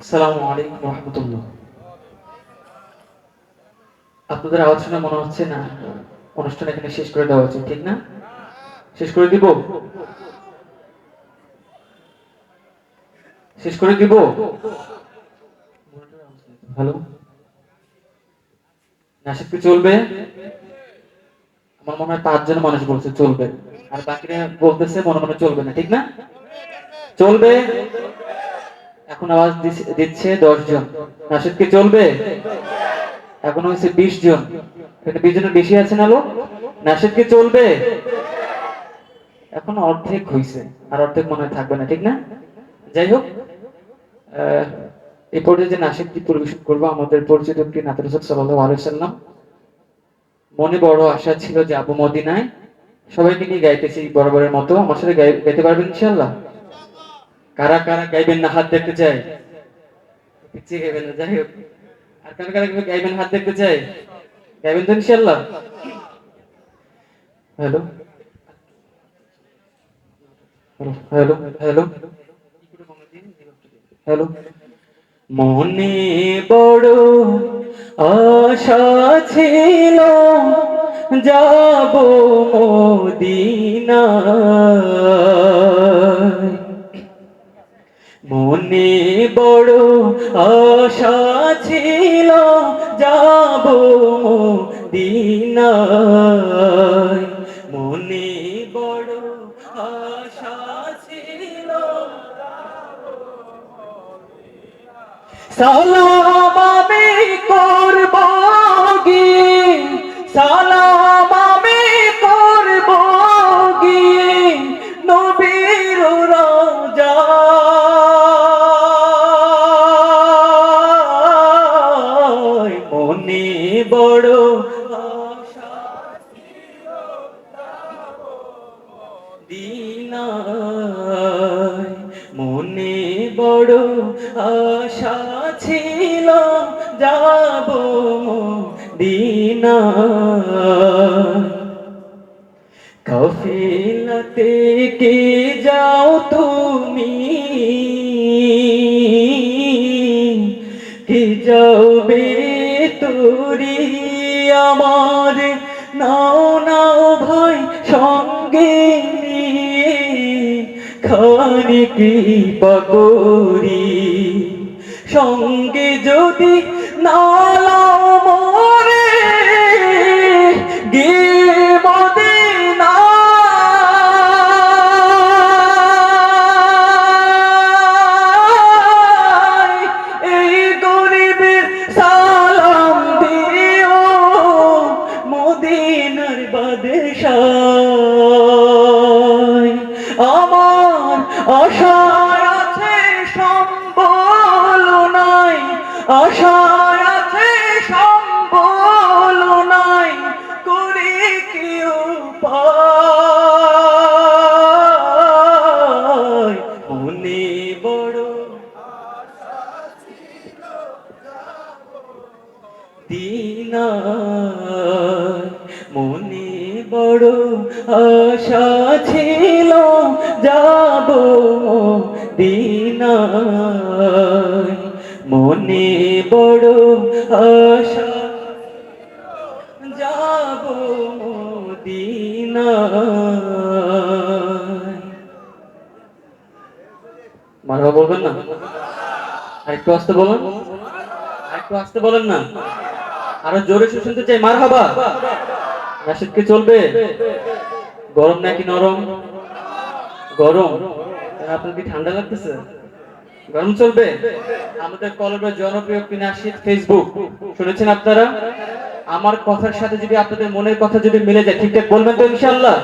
আসসালামু আলাইকুম রহমতুল্লাহ। আপনাদের আওয়াজ শুনে মনে হচ্ছে না অনুষ্ঠান এখানে শেষ করে দেওয়া উচিত ঠিক না? শেষ করে দিব? শেষ করে দিব? হ্যালো? নাসিদ কি চলবে? আমার মনে হয় পাঁচজন মানুষ বলছে চলবে। আর বাকিরা বলতেছে মনে মনে চলবে না, ঠিক না? চলবে? এখন আওয়াজ দিচ্ছে দশ জন নাসিদ কি চলবে? এখন হয়েছে বিশ জন এটা বিশ জনের বেশি আছে না লোক? নাসিদ কি চলবে? এখন অর্ধেক হয়েছে আর অর্ধেক মনে থাকবে না, ঠিক না? যাই হোক এই পর্যায়ে যে নাসিদ কি পরিবেশন করব, আমাদের পরিচিত একটি নাতের সাল্লাহ আলাইসাল্লাম মনে বড় আশা ছিল যে আবু মদিনায় সবাইকে নিয়ে গাইতেছি বরাবরের মতো। আমার সাথে গাই- গাইতে পারবেন ইনশাল্লাহ কারা কারা গাইবেন না হাত দেখতে চাই পিছিয়ে গাইবেন না, যাই হোক। আর কারা কারা গাইবেন হাত দেখতে চাই গাইবেন তো ইনশাল্লাহ হ্যালো? Hello hello hello. মনে বড় আশা ছিল, যাব মদিনা মনে বড় আশা ছিল যাব মদিনায়। মনে বড় আশা ছিল সালাম বড় মনে বড় আশা ছিল যাব দিনা কফিলাতে কে যাও তুমি? কে যাবে তুরি আমার। নাও নাও ভাই সঙ্গে খানি কি পকরি সঙ্গে যদি নালাও আমার আশায় আছে সম্বল নাই, আশায় আছে সম্বল নাই, করি কি উপায়? মনে বড় দিনায় মনে বড় আশা দিনায় মনে বড় আশা। যাব দিনায় মারবা বলবেন না? আরেকটু আসতে বলুন। আরেকটু আসতে বলেন না। আরও জোরে শুনতে চাই। মার হাবা কি চলবে। গরম নাকি নরম? গরম। আপনার কি ঠান্ডা লাগতেছে? গরম চলবে? আমাদের কলমের জনপ্রিয় একটি ফেসবুক শুনেছেন আপনারা? আমার কথার সাথে যদি আপনাদের মনের কথা যদি মিলে যায়, ঠিকঠাক বলবেন তো ইনশাল্লাহ